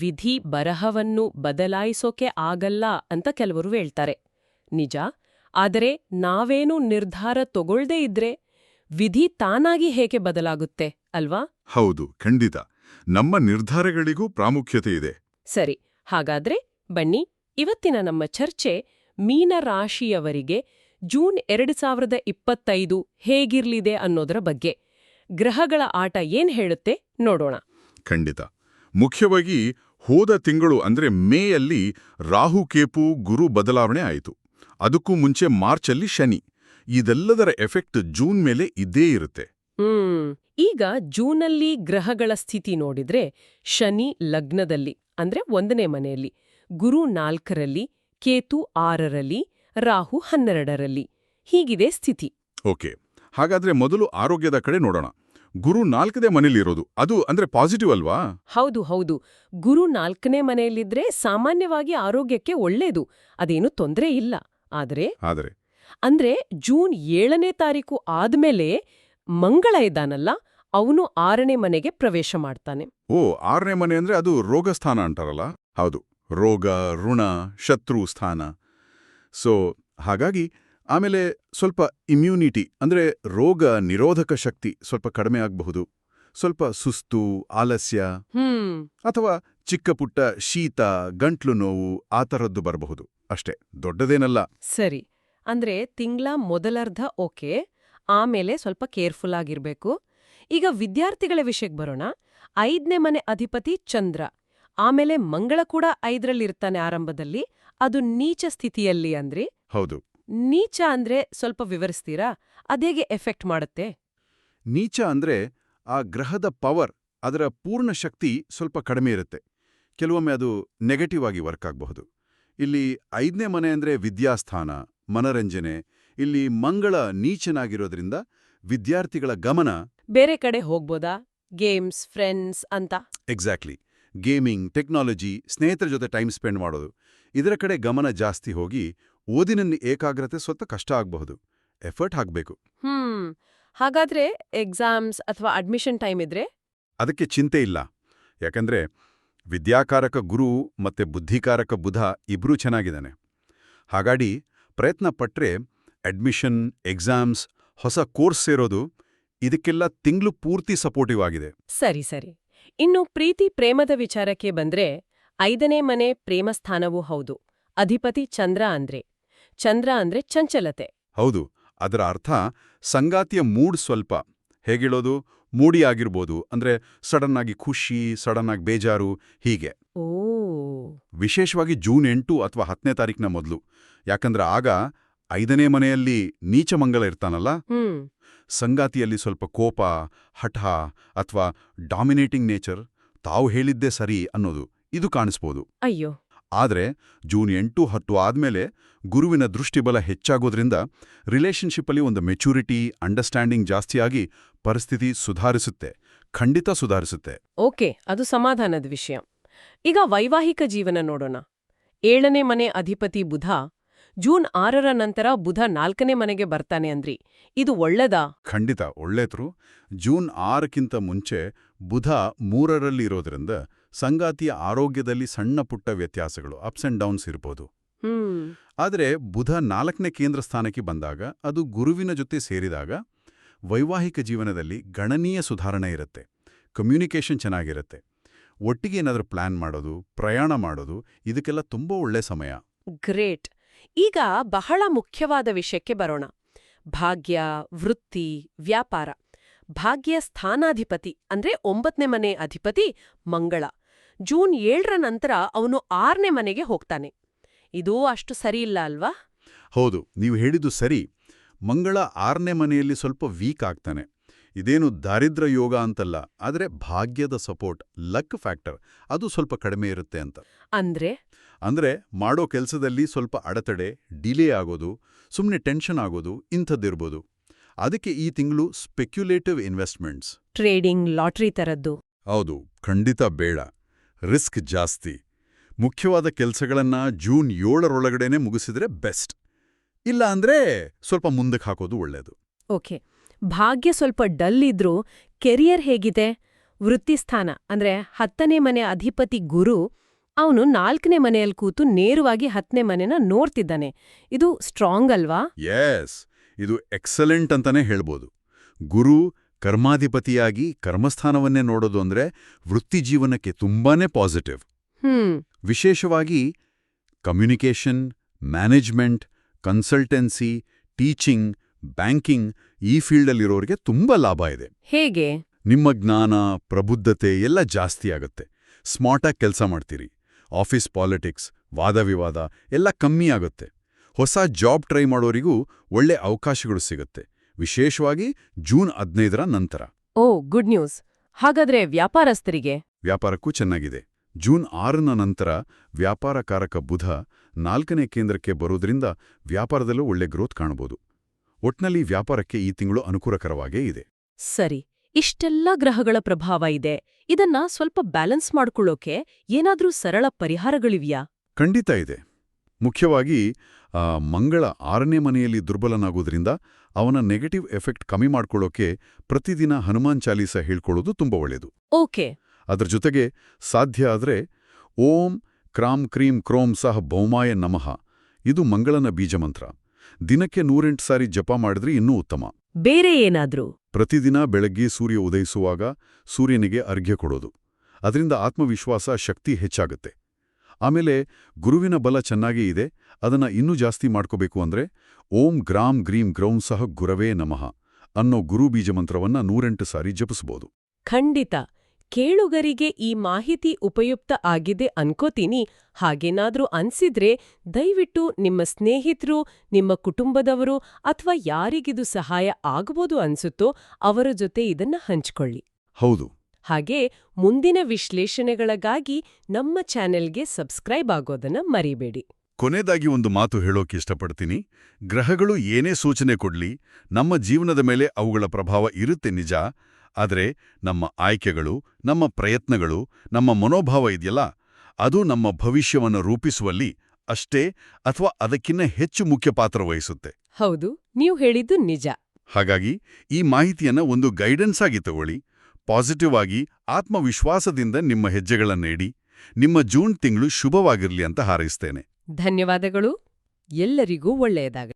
ವಿಧಿ ಬರಹವನ್ನು ಬದಲಾಯಿಸೋಕೆ ಆಗಲ್ಲ ಅಂತ ಕೆಲವರು ಹೇಳ್ತಾರೆ. ನಿಜ? ಆದರೆ ನಾವೇನು ನಿರ್ಧಾರ ತಗೊಳ್ದೇ ಇದ್ರೆ ವಿಧಿ ತಾನಾಗಿ ಹೇಗೆ ಬದಲಾಗುತ್ತೆ ಅಲ್ವಾ? ಹೌದು ಖಂಡಿತ. ನಮ್ಮ ನಿರ್ಧಾರಗಳಿಗೂ ಪ್ರಾಮುಖ್ಯತೆ ಇದೆ. ಸರಿ ಹಾಗಾದ್ರೆ ಬನ್ನಿ ಇವತ್ತಿನ ನಮ್ಮ ಚರ್ಚೆ ಮೀನರಾಶಿಯವರಿಗೆ ಜೂನ್ ಎರಡು ಸಾವಿರದ ಇಪ್ಪತ್ತೈದು ಹೇಗಿರ್ಲಿದೆ ಅನ್ನೋದರ ಬಗ್ಗೆ. ಗ್ರಹಗಳ ಆಟ ಏನ್ ಹೇಳುತ್ತೆ ನೋಡೋಣ. ಖಂಡಿತ. ಮುಖ್ಯವಾಗಿ ಹೋದ ತಿಂಗಳು ಅಂದ್ರೆ ಮೇಯಲ್ಲಿ ರಾಹುಕೇಪು ಗುರು ಬದಲಾವಣೆ ಆಯಿತು. ಅದಕ್ಕೂ ಮುಂಚೆ ಮಾರ್ಚಲ್ಲಿ ಶನಿ. ಇದೆಲ್ಲದರ ಎಫೆಕ್ಟ್ ಜೂನ್ ಮೇಲೆ ಇದ್ದೇ ಇರುತ್ತೆ. ಈಗ ಜೂನಲ್ಲಿ ಗ್ರಹಗಳ ಸ್ಥಿತಿ ನೋಡಿದ್ರೆ ಶನಿ ಲಗ್ನದಲ್ಲಿ ಅಂದ್ರೆ ಒಂದನೇ ಮನೆಯಲ್ಲಿ ಗುರು ನಾಲ್ಕರಲ್ಲಿ ಕೇತು ಆರರಲ್ಲಿ ರಾಹು ಹನ್ನೆರಡರಲ್ಲಿ. ಹೀಗಿದೆ ಸ್ಥಿತಿ. ಓಕೆ. ಹಾಗಾದ್ರೆ ಮೊದಲು ಆರೋಗ್ಯದ ಕಡೆ ನೋಡೋಣ. ಗುರು ನಾಲ್ಕದೇ ಮನೇಲಿರೋದು ಅದು ಅಂದ್ರೆ ಪಾಸಿಟಿವ್ ಅಲ್ವಾ? ಹೌದು ಹೌದು. ಗುರು ನಾಲ್ಕನೇ ಮನೆಯಲ್ಲಿದ್ರೆ ಸಾಮಾನ್ಯವಾಗಿ ಆರೋಗ್ಯಕ್ಕೆ ಒಳ್ಳೇದು. ಅದೇನು ತೊಂದರೆ ಇಲ್ಲ. ಆದರೆ ಆದರೆ ಅಂದ್ರೆ ಜೂನ್ ಏಳನೇ ತಾರೀಕು ಆದ್ಮೇಲೆ ಮಂಗಳ ಇದ್ದಾನಲ್ಲ ಅವನು ಆರನೇ ಮನೆಗೆ ಪ್ರವೇಶ ಮಾಡ್ತಾನೆ. ಓ ಆರನೇ ಮನೆ ಅಂದ್ರೆ ಅದು ರೋಗಸ್ಥಾನ ಅಂತಾರಲ್ಲ? ಹೌದು. ರೋಗ ಋಣ ಶತ್ರು ಸ್ಥಾನ. ಸೊ ಹಾಗಾಗಿ ಆಮೇಲೆ ಸ್ವಲ್ಪ ಇಮ್ಯುನಿಟಿ ಅಂದ್ರೆ ರೋಗ ನಿರೋಧಕ ಶಕ್ತಿ ಸ್ವಲ್ಪ ಕಡಿಮೆ ಆಗಬಹುದು. ಸ್ವಲ್ಪ ಸುಸ್ತು ಆಲಸ್ಯ ಹ್ಮ್. ಅಥವಾ ಚಿಕ್ಕ ಪುಟ್ಟ ಶೀತ ಗಂಟ್ಲು ನೋವು ಆ ಥರದ್ದು ಬರಬಹುದು. ಅಷ್ಟೇ ದೊಡ್ಡದೇನಲ್ಲ. ಸರಿ ಅಂದ್ರೆ ತಿಂಗಳ ಮೊದಲರ್ಧ ಓಕೆ ಆಮೇಲೆ ಸ್ವಲ್ಪ ಕೇರ್ಫುಲ್ ಆಗಿರ್ಬೇಕು. ಈಗ ವಿದ್ಯಾರ್ಥಿಗಳ ವಿಷಯಕ್ಕೆ ಬರೋಣ. ಐದನೇ ಮನೆ ಅಧಿಪತಿ ಚಂದ್ರ ಆಮೇಲೆ ಮಂಗಳ ಕೂಡ ಐದರಲ್ಲಿರ್ತಾನೆ ಆರಂಭದಲ್ಲಿ ಅದು ನೀಚ ಸ್ಥಿತಿಯಲ್ಲಿ ಅಂದ್ರಿ? ಹೌದು. ನೀಚ ಅಂದ್ರೆ ಸ್ವಲ್ಪ ವಿವರಿಸ್ತೀರಾ? ಅದೇಗೆ ಎಫೆಕ್ಟ್ ಮಾಡುತ್ತೆ? ನೀಚ ಅಂದ್ರೆ ಆ ಗ್ರಹದ ಪವರ್ ಅದರ ಪೂರ್ಣ ಶಕ್ತಿ ಸ್ವಲ್ಪ ಕಡಿಮೆ ಇರುತ್ತೆ. ಕೆಲವೊಮ್ಮೆ ಅದು ನೆಗೆಟಿವ್ ಆಗಿ ವರ್ಕ್ ಆಗಬಹುದು. ಇಲ್ಲಿ ಐದನೇ ಮನೆ ಅಂದ್ರೆ ವಿದ್ಯಾಸ್ಥಾನ ಮನರಂಜನೆ ಇಲ್ಲಿ ಮಂಗಳ ನೀಚನಾಗಿರೋದ್ರಿಂದ ವಿದ್ಯಾರ್ಥಿಗಳ ಗಮನ ಬೇರೆ ಕಡೆ ಹೋಗ್ಬೋದಾ? ಗೇಮ್ಸ್ ಫ್ರೆಂಡ್ಸ್ ಅಂತ? ಎಕ್ಸಾಕ್ಟ್ಲಿ ಗೇಮಿಂಗ್ ಟೆಕ್ನಾಲಜಿ ಸ್ನೇಹಿತರ ಜೊತೆ ಟೈಮ್ ಸ್ಪೆಂಡ್ ಮಾಡೋದು. ಇದರ ಕಡೆ ಗಮನ ಜಾಸ್ತಿ ಹೋಗಿ ಓದಿನಲ್ಲಿ ಏಕಾಗ್ರತೆ ಸ್ವಲ್ಪ ಕಷ್ಟ ಆಗಬಹುದು. ಎಫರ್ಟ್ ಹಾಕಬೇಕು. ಹ್ಮ್. ಹಾಗಾದ್ರೆ ಎಕ್ಸಾಮ್ಸ್ ಅಥವಾ ಅಡ್ಮಿಷನ್ ಟೈಮ್ ಇದ್ರೆ? ಅದಕ್ಕೆ ಚಿಂತೆ ಇಲ್ಲ. ಯಾಕಂದ್ರೆ ವಿದ್ಯಾಕಾರಕ ಗುರು ಮತ್ತೆ ಬುದ್ಧಿಕಾರಕ ಬುಧ ಇಬ್ರೂ ಚೆನ್ನಾಗಿದ್ದಾನೆ. ಹಾಗಾಡಿ ಪ್ರಯತ್ನ ಪಟ್ರೆ ಅಡ್ಮಿಷನ್ ಎಕ್ಸಾಮ್ಸ್ ಹೊಸ ಕೋರ್ಸ್ ಸೇರೋದು ಇದಕ್ಕೆಲ್ಲ ತಿಂಗಳು ಪೂರ್ತಿ ಸಪೋರ್ಟಿವ್ ಆಗಿದೆ. ಸರಿ ಸರಿ. ಇನ್ನು ಪ್ರೀತಿ ಪ್ರೇಮದ ವಿಚಾರಕ್ಕೆ ಬಂದ್ರೆ ಐದನೇ ಮನೆ ಪ್ರೇಮಸ್ಥಾನವೂ ಹೌದು. ಅಧಿಪತಿ ಚಂದ್ರ ಅಂದ್ರೆ. ಚಂದ್ರ ಅಂದ್ರೆ ಚಂಚಲತೆ. ಹೌದು ಅದರ ಅರ್ಥ ಸಂಗಾತಿಯ ಮೂಡ್ ಸ್ವಲ್ಪ. ಹೇಗಿಳೋದು? ಮೂಡಿ ಆಗಿರ್ಬೋದು ಅಂದ್ರೆ ಸಡನ್ ಆಗಿ ಖುಷಿ ಸಡನ್ ಆಗಿ ಬೇಜಾರು ಹೀಗೆ. ಓ. ವಿಶೇಷವಾಗಿ ಜೂನ್ ಎಂಟು ಅಥವಾ ಹತ್ತನೇ ತಾರೀಕಿನ ಮೊದಲು. ಯಾಕಂದ್ರೆ ಆಗ ಐದನೇ ಮನೆಯಲ್ಲಿ ನೀಚ ನೀಚಮಂಗಲ ಇರ್ತಾನಲ್ಲ? ಸಂಗಾತಿಯಲ್ಲಿ ಸ್ವಲ್ಪ ಕೋಪ ಹಠ ಅಥವಾ ಡಾಮಿನೇಟಿಂಗ್ ನೇಚರ್ ತಾವು ಹೇಳಿದ್ದೇ ಸರಿ ಅನ್ನೋದು ಇದು ಕಾಣಿಸ್ಬೋದು. ಅಯ್ಯೋ. ಆದರೆ ಜೂನ್ ಎಂಟು ಹತ್ತು ಆದಮೇಲೆ ಗುರುವಿನ ದೃಷ್ಟಿಬಲ ಹೆಚ್ಚಾಗೋದ್ರಿಂದ ರಿಲೇಷನ್ಶಿಪ್ಪಲ್ಲಿ ಒಂದು ಮೆಚುರಿಟಿ ಅಂಡರ್ಸ್ಟ್ಯಾಂಡಿಂಗ್ ಜಾಸ್ತಿಯಾಗಿ ಪರಿಸ್ಥಿತಿ ಸುಧಾರಿಸುತ್ತೆ ಖಂಡಿತ ಸುಧಾರಿಸುತ್ತೆ. ಓಕೆ ಅದು ಸಮಾಧಾನದ ವಿಷಯ. ಈಗ ವೈವಾಹಿಕ ಜೀವನ ನೋಡೋಣ. ಏಳನೇ ಮನೆ ಅಧಿಪತಿ ಬುಧ ಜೂನ್ ಆರರ ನಂತರ ಬುಧ ನಾಲ್ಕನೇ ಮನೆಗೆ ಬರ್ತಾನೆ ಅಂದ್ರಿ. ಇದು ಒಳ್ಳೆದಾ? ಖಂಡಿತ ಒಳ್ಳೇತ್ರು ಜೂನ್ ಆರಕ್ಕಿಂತ ಮುಂಚೆ ಬುಧ ಮೂರರಲ್ಲಿ ಇರೋದ್ರಿಂದ ಸಂಗಾತಿಯ ಆರೋಗ್ಯದಲ್ಲಿ ಸಣ್ಣ ಪುಟ್ಟ ವ್ಯತ್ಯಾಸಗಳು ಅಪ್ಸ್ ಅಂಡ್ ಡೌನ್ಸ್ ಇರ್ಬೋದು. ಆದರೆ ಬುಧ ನಾಲ್ಕನೇ ಕೇಂದ್ರ ಸ್ಥಾನಕ್ಕೆ ಬಂದಾಗ ಅದು ಗುರುವಿನ ಜೊತೆ ಸೇರಿದಾಗ ವೈವಾಹಿಕ ಜೀವನದಲ್ಲಿ ಗಣನೀಯ ಸುಧಾರಣೆ ಇರುತ್ತೆ ಕಮ್ಯುನಿಕೇಷನ್ ಚೆನ್ನಾಗಿರುತ್ತೆ. ಒಟ್ಟಿಗೆ ಏನಾದರೂ ಪ್ಲಾನ್ ಮಾಡೋದು ಪ್ರಯಾಣ ಮಾಡೋದು ಇದಕ್ಕೆಲ್ಲ ತುಂಬ ಒಳ್ಳೆ ಸಮಯ. ಗ್ರೇಟ್. ಈಗ ಬಹಳ ಮುಖ್ಯವಾದ ವಿಷಯಕ್ಕೆ ಬರೋಣ. ಭಾಗ್ಯ ವೃತ್ತಿ ವ್ಯಾಪಾರ. ಭಾಗ್ಯ ಸ್ಥಾನಾಧಿಪತಿ ಅಂದ್ರೆ ಒಂಬತ್ತನೇ ಮನೆ ಅಧಿಪತಿ ಮಂಗಳ. ಜೂನ್ ಏಳರ ನಂತರ ಅವನು ಆರನೇ ಮನೆಗೆ ಹೋಗ್ತಾನೆ. ಇದೂ ಅಷ್ಟು ಸರಿ ಇಲ್ಲ ಅಲ್ವಾ? ಹೌದು ನೀವು ಹೇಳಿದ್ದು ಸರಿ. ಮಂಗಳ ಆರನೇ ಮನೆಯಲ್ಲಿ ಸ್ವಲ್ಪ ವೀಕ್ ಆಗ್ತಾನೆ. ಇದೇನು ದಾರಿದ್ರ ಯೋಗ ಅಂತಲ್ಲ ಆದರೆ ಭಾಗ್ಯದ ಸಪೋರ್ಟ್ ಲಕ್ ಫ್ಯಾಕ್ಟರ್ ಅದು ಸ್ವಲ್ಪ ಕಡಿಮೆ ಇರುತ್ತೆ ಅಂತ. ಅಂದ್ರೆ? ಅಂದ್ರೆ ಮಾಡೋ ಕೆಲಸದಲ್ಲಿ ಸ್ವಲ್ಪ ಅಡತಡೆ ಡಿಲೇ ಆಗೋದು ಸುಮ್ಮನೆ ಟೆನ್ಷನ್ ಆಗೋದು ಇಂಥದ್ದಿರ್ಬೋದು. ಅದಕ್ಕೆ ಈ ತಿಂಗಳು ಸ್ಪೆಕ್ಯುಲೇಟಿವ್ ಇನ್ವೆಸ್ಟ್ಮೆಂಟ್ಸ್. ಟ್ರೇಡಿಂಗ್ ಲಾಟ್ರಿ ತರದ್ದು ಹೌದು ಖಂಡಿತ ಬೇಡ. ರಿಸ್ಕ್ ಜಾಸ್ತಿ. ಮುಖ್ಯವಾದ ಕೆಲಸಗಳನ್ನ ಜೂನ್ ಏಳರೊಳಗಡೆನೆ ಮುಗಿಸಿದ್ರೆ ಬೆಸ್ಟ್. ಇಲ್ಲ ಅಂದ್ರೆ ಸ್ವಲ್ಪ ಮುಂದಕ್ಕೆ ಹಾಕೋದು ಒಳ್ಳೆಯದು ಓಕೆ. ಭಾಗ್ಯ ಸ್ವಲ್ಪ ಡಲ್ ಇದ್ರೂ ಕೆರಿಯರ್ ಹೇಗಿದೆ? ವೃತ್ತಿಸ್ಥಾನ ಅಂದ್ರೆ ಹತ್ತನೇ ಮನೆ ಅಧಿಪತಿ ಗುರು ಅವನು ನಾಲ್ಕನೇ ಮನೆಯಲ್ಲಿ ಕೂತು ನೇರವಾಗಿ ಹತ್ತನೇ ಮನೆನ ನೋಡ್ತಿದ್ದಾನೆ. ಇದು ಸ್ಟ್ರಾಂಗ್ ಅಲ್ವಾ? ಎಸ್ ಇದು ಎಕ್ಸಲೆಂಟ್ ಅಂತಾನೆ ಹೇಳ್ಬೋದು. ಗುರು ಕರ್ಮಾಧಿಪತಿಯಾಗಿ ಕರ್ಮಸ್ಥಾನವನ್ನೇ ನೋಡೋದು ಅಂದ್ರೆ ವೃತ್ತಿ ಜೀವನಕ್ಕೆ ತುಂಬಾನೇ ಪಾಸಿಟಿವ್ ವಿಶೇಷವಾಗಿ communication management consultancy teaching banking ಈ ಫೀಲ್ಡಲ್ಲಿರೋರಿಗೆ ತುಂಬ ಲಾಭ ಇದೆ. ಹೇಗೆ? ನಿಮ್ಮ ಜ್ಞಾನ ಪ್ರಬುದ್ಧತೆ ಎಲ್ಲ ಜಾಸ್ತಿ ಆಗುತ್ತೆ. ಸ್ಮಾರ್ಟಾಗಿ ಕೆಲಸ ಮಾಡ್ತೀರಿ. ಆಫೀಸ್ ಪಾಲಿಟಿಕ್ಸ್ ವಾದ ವಿವಾದ ಎಲ್ಲ ಕಮ್ಮಿ ಆಗುತ್ತೆ. ಹೊಸ ಜಾಬ್ ಟ್ರೈ ಮಾಡೋರಿಗೂ ಒಳ್ಳೆ ಅವಕಾಶಗಳು ಸಿಗುತ್ತೆ. ವಿಶೇಷವಾಗಿ ಜೂನ್ ಹದಿನೈದರ ನಂತರ. Oh good news. ಹಾಗಾದ್ರೆ ವ್ಯಾಪಾರಸ್ಥರಿಗೆ? ವ್ಯಾಪಾರಕ್ಕೂ ಚೆನ್ನಾಗಿದೆ. ಜೂನ್ ಆರನ ನಂತರ ವ್ಯಾಪಾರಕಾರಕ ಬುಧ ನಾಲ್ಕನೇ ಕೇಂದ್ರಕ್ಕೆ ಬರೋದ್ರಿಂದ ವ್ಯಾಪಾರದಲ್ಲೂ ಒಳ್ಳೆ ಗ್ರೋತ್ ಕಾಣಬಹುದು ಒಟ್ನಲ್ಲಿ ವ್ಯಾಪಾರಕ್ಕೆ ಈ ತಿಂಗಳು ಅನುಕೂಲಕರವಾಗೇ ಇದೆ. ಸರಿ. ಇಷ್ಟೆಲ್ಲ ಗ್ರಹಗಳ ಪ್ರಭಾವ ಇದೆ. ಇದನ್ನ ಸ್ವಲ್ಪ ಬ್ಯಾಲೆನ್ಸ್ ಮಾಡ್ಕೊಳ್ಳೋಕೆ ಏನಾದ್ರೂ ಸರಳ ಪರಿಹಾರಗಳಿವ್ಯಾ? ಖಂಡಿತ ಇದೆ. ಮುಖ್ಯವಾಗಿ ಮಂಗಳ ಆರನೇ ಮನೆಯಲ್ಲಿ ದುರ್ಬಲನಾಗೋದ್ರಿಂದ ಅವನ ನೆಗೆಟಿವ್ ಎಫೆಕ್ಟ್ ಕಮ್ಮಿ ಮಾಡ್ಕೊಳ್ಳೋಕೆ ಪ್ರತಿದಿನ ಹನುಮಾನ್ ಚಾಲೀಸ ಹೇಳ್ಕೊಳ್ಳೋದು ತುಂಬ ಒಳ್ಳೆಯದು ಓಕೆ. ಅದರ ಜೊತೆಗೆ ಸಾಧ್ಯ ಆದರೆ ಓಂ ಕ್ರಾಂ ಕ್ರೀಂ ಕ್ರೋಂ ಸಹ ಬೌಮಾಯ ನಮಃ. ಇದು ಮಂಗಳನ ಬೀಜ ಮಂತ್ರ. ದಿನಕ್ಕೆ ನೂರೆಂಟು ಸಾರಿ ಜಪ ಮಾಡಿದ್ರೆ ಇನ್ನೂ ಉತ್ತಮ. ಬೇರೆ ಏನಾದರೂ? ಪ್ರತಿದಿನ ಬೆಳಗ್ಗೆ ಸೂರ್ಯ ಉದಯಿಸುವಾಗ ಸೂರ್ಯನಿಗೆ ಅರ್ಘ್ಯ ಕೊಡೋದು. ಅದರಿಂದ ಆತ್ಮವಿಶ್ವಾಸ ಶಕ್ತಿ ಹೆಚ್ಚಾಗುತ್ತೆ. ಆಮೇಲೆ ಗುರುವಿನ ಬಲ ಚೆನ್ನಾಗಿ ಇದೆ. ಅದನ್ನ ಇನ್ನೂ ಜಾಸ್ತಿ ಮಾಡ್ಕೋಬೇಕು ಅಂದ್ರೆ ಓಂ ಗ್ರಾಮ್ ಗ್ರೀಂ ಗ್ರೌಂ ಸಹ ಗುರವೇ ನಮಃ ಅನ್ನೋ ಗುರು ಬೀಜ ಮಂತ್ರವನ್ನು ನೂರೆಂಟು ಸಾರಿ ಜಪಿಸಬಹುದು ಖಂಡಿತ. ಕೇಳುಗರಿಗೆ ಈ ಮಾಹಿತಿ ಉಪಯುಕ್ತ ಆಗಿದೆ ಅನ್ಕೋತೀನಿ. ಹಾಗೇನಾದ್ರೂ ಅನ್ಸಿದ್ರೆ ದಯವಿಟ್ಟು ನಿಮ್ಮ ಸ್ನೇಹಿತರು ನಿಮ್ಮ ಕುಟುಂಬದವರು ಅಥವಾ ಯಾರಿಗಿದು ಸಹಾಯ ಆಗ್ಬೋದು ಅನ್ಸುತ್ತೋ ಅವರ ಜೊತೆ ಇದನ್ನ ಹಂಚ್ಕೊಳ್ಳಿ. ಹೌದು. ಹಾಗೆ ಮುಂದಿನ ವಿಶ್ಲೇಷಣೆಗಳಿಗಾಗಿ ನಮ್ಮ ಚಾನೆಲ್ಗೆ ಸಬ್ಸ್ಕ್ರೈಬ್ ಆಗೋದನ್ನ ಮರಿಬೇಡಿ. ಕೊನೆಯದಾಗಿ ಒಂದು ಮಾತು ಹೇಳೋಕೆ ಇಷ್ಟಪಡ್ತೀನಿ. ಗ್ರಹಗಳು ಏನೇ ಸೂಚನೆ ಕೊಡ್ಲಿ ನಮ್ಮ ಜೀವನದ ಮೇಲೆ ಅವುಗಳ ಪ್ರಭಾವ ಇರುತ್ತೆ ನಿಜ. ಆದರೆ ನಮ್ಮ ಆಯ್ಕೆಗಳು ನಮ್ಮ ಪ್ರಯತ್ನಗಳು ನಮ್ಮ ಮನೋಭಾವ ಇದೆಯಲ್ಲ ಅದು ನಮ್ಮ ಭವಿಷ್ಯವನ್ನು ರೂಪಿಸುವಲ್ಲಿ ಅಷ್ಟೇ ಅಥವಾ ಅದಕ್ಕಿನ್ನ ಹೆಚ್ಚು ಮುಖ್ಯ ಪಾತ್ರ ವಹಿಸುತ್ತೆ. ಹೌದು ನೀವು ಹೇಳಿದ್ದು ನಿಜ. ಹಾಗಾಗಿ ಈ ಮಾಹಿತಿಯನ್ನ ಒಂದು ಗೈಡೆನ್ಸ್ ಆಗಿ ತಗೊಳ್ಳಿ. ಪಾಸಿಟಿವ್ ಆಗಿ ಆತ್ಮವಿಶ್ವಾಸದಿಂದ ನಿಮ್ಮ ಹೆಜ್ಜೆಗಳನ್ನೇಡಿ ನಿಮ್ಮ ಜೂನ್ ತಿಂಗಳು ಶುಭವಾಗಿರಲಿ ಅಂತ ಹಾರೈಸ್ತೇನೆ. ಧನ್ಯವಾದಗಳು. ಎಲ್ಲರಿಗೂ ಒಳ್ಳೆಯದಾಗ